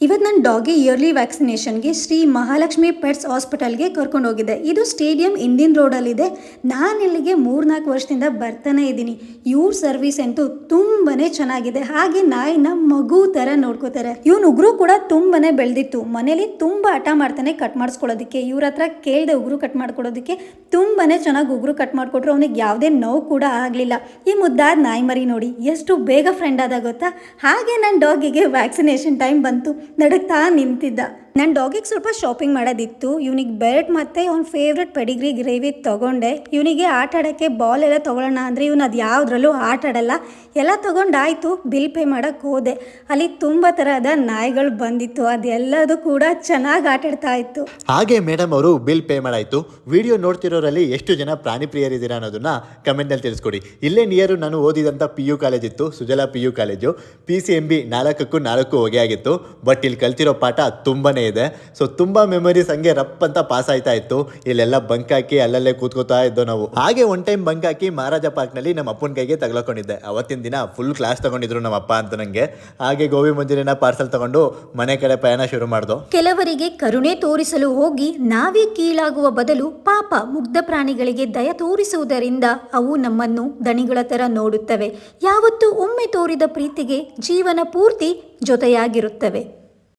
ಇವತ್ತು ನನ್ನ doggy yearly ವ್ಯಾಕ್ಸಿನೇಷನ್ಗೆ ಶ್ರೀ ಮಹಾಲಕ್ಷ್ಮಿ ಪೆಟ್ಸ್ ಹಾಸ್ಪಿಟಲ್ಗೆ ಕರ್ಕೊಂಡು ಹೋಗಿದ್ದೆ. ಇದು ಸ್ಟೇಡಿಯಂ ಇಂದಿನ ರೋಡಲ್ಲಿದೆ. ನಾನು ಇಲ್ಲಿಗೆ ಮೂರ್ನಾಲ್ಕು ವರ್ಷದಿಂದ ಬರ್ತಾನೆ ಇದ್ದೀನಿ. ಇವ್ರ ಸರ್ವಿಸ್ ಅಂತೂ ತುಂಬಾ ಚೆನ್ನಾಗಿದೆ. ಹಾಗೆ ನಾಯಿನ ಮಗು ಥರ ನೋಡ್ಕೋತಾರೆ. ಇವನು ಉಗುರು ಕೂಡ ತುಂಬಾ ಬೆಳೆದಿತ್ತು. ಮನೇಲಿ ತುಂಬ ಹಠ ಮಾಡ್ತಾನೆ ಕಟ್ ಮಾಡಿಸ್ಕೊಳ್ಳೋದಕ್ಕೆ. ಇವ್ರ ಹತ್ರ ಕೇಳಿದೆ ಉಗುರು ಕಟ್ ಮಾಡ್ಕೊಡೋದಕ್ಕೆ ತುಂಬಾನೇ ಚೆನ್ನಾಗಿ ಉಗುರು ಕಟ್ ಮಾಡಿಕೊಟ್ರು. ಅವನಿಗೆ ಯಾವುದೇ ನೋವು ಕೂಡ ಆಗಲಿಲ್ಲ. ಈ ಮುದ್ದಾದ ನಾಯಿ ಮರಿ ನೋಡಿ ಎಷ್ಟು ಬೇಗ ಫ್ರೆಂಡ್ ಆದ ಗೊತ್ತಾ? ಹಾಗೆ ನನ್ನ ಡಾಗಿಗೆ ವ್ಯಾಕ್ಸಿನೇಷನ್ ಟೈಮ್ ಬಂತು. ನಡುಕ್ತಾ ನಿಂತಿದ್ದ. ನನ್ನ ಡಾಗಿಗೆ ಸ್ವಲ್ಪ ಶಾಪಿಂಗ್ ಮಾಡೋದಿತ್ತು. ಇವನಿಗೆ ಬೆಲ್ಟ್ ಮತ್ತು ಅವ್ನ ಫೇವ್ರೆಟ್ ಪೆಡಿಗ್ರಿ ಗ್ರೇವಿ ತೊಗೊಂಡೆ. ಇವನಿಗೆ ಆಟ ಆಡೋಕ್ಕೆ ಬಾಲ್ ಎಲ್ಲ ತೊಗೊಳ್ಳೋಣ ಅಂದರೆ ಇವನು ಅದು ಯಾವುದ್ರಲ್ಲೂ ಆಟ ಆಡಲ್ಲ. ಎಲ್ಲ ತೊಗೊಂಡಾಯ್ತು ಬಿಲ್ ಪೇ ಮಾಡೋಕ್ಕೆ ಹೋದೆ. ಅಲ್ಲಿ ತುಂಬ ಥರದ ನಾಯಿಗಳು ಬಂದಿತ್ತು. ಅದೆಲ್ಲದೂ ಕೂಡ ಚೆನ್ನಾಗಿ ಆಟ ಆಡ್ತಾ ಇತ್ತು. ಹಾಗೆ ಮೇಡಮ್ ಅವರು ಬಿಲ್ ಪೇ ಮಾಡಾಯ್ತು. ವಿಡಿಯೋ ನೋಡ್ತಿರೋರಲ್ಲಿ ಎಷ್ಟು ಜನ ಪ್ರಾಣಿ ಪ್ರಿಯರಿದ್ದೀರಾ ಅನ್ನೋದನ್ನ ಕಮೆಂಟಲ್ಲಿ ತಿಳಿಸ್ಕೊಡಿ. ಇಲ್ಲೇ ನಿಯರು ನಾನು ಓದಿದಂಥ ಪಿ ಯು ಕಾಲೇಜ್ ಇತ್ತು. Sujala P U college P C M B ನಾಲ್ಕಕ್ಕೂ ನಾಲ್ಕು ಹೊಗೆ ಆಗಿತ್ತು. ಬಟ್ ಇಲ್ಲಿ ಕಲ್ತಿರೋ ಪಾಠ ತುಂಬಾನೇ ಇದೆ. ಸೊ ತುಂಬ ಮೆಮೊರೀಸ್ ಹಂಗೆ ರಪ್ ಅಂತ ಪಾಸ್ ಆಯ್ತಾ ಇತ್ತು. ಇಲ್ಲೆಲ್ಲ ಬಂಕ್ ಹಾಕಿ ಅಲ್ಲಲ್ಲೇ ಕೂತ್ಕೋತಾ ಇದ್ದೋ ನಾವು. ಹಾಗೆ ಒನ್ ಟೈಮ್ ಬಂಕ್ ಹಾಕಿ ಮಹಾರಾಜ ಪಾರ್ಕ್ನಲ್ಲಿ ನಮ್ಮ ಅಪ್ಪನ ಕೈಗೆ ತಗ್ಲಾಕೊಂಡಿದ್ದೆ. ಅವತ್ತಿನ ದಿನ ಫುಲ್ ಕ್ಲಾಸ್ ತಗೊಂಡಿದ್ರು ನಮ್ಮ ಅಪ್ಪ ಅಂತ ನನಗೆ ಹಾಗೆ ಗೋಬಿ ಮಂಜೂರಿನ ಪಾರ್ಸಲ್ ತಗೊಂಡು ಮನೆ ಕಡೆ ಪಯಣ ಶುರು ಮಾಡ್ದೋ. ಕೆಲವರಿಗೆ ಕರುಣೆ ತೋರಿಸಲು ಹೋಗಿ ನಾವೇ ಕೀಳಾಗುವ ಬದಲು ಪಾಪ ಮುಗ್ಧ ಪ್ರಾಣಿಗಳಿಗೆ ದಯ ತೋರಿಸುವುದರಿಂದ ಅವು ನಮ್ಮನ್ನು ದಣಿಗಳ ತರ ನೋಡುತ್ತವೆ. ಯಾವತ್ತೂ ಒಮ್ಮೆ ತೋರಿದ ಪ್ರೀತಿಗೆ ಜೀವನ ಪೂರ್ತಿ ಜೊತೆಯಾಗಿರುತ್ತವೆ.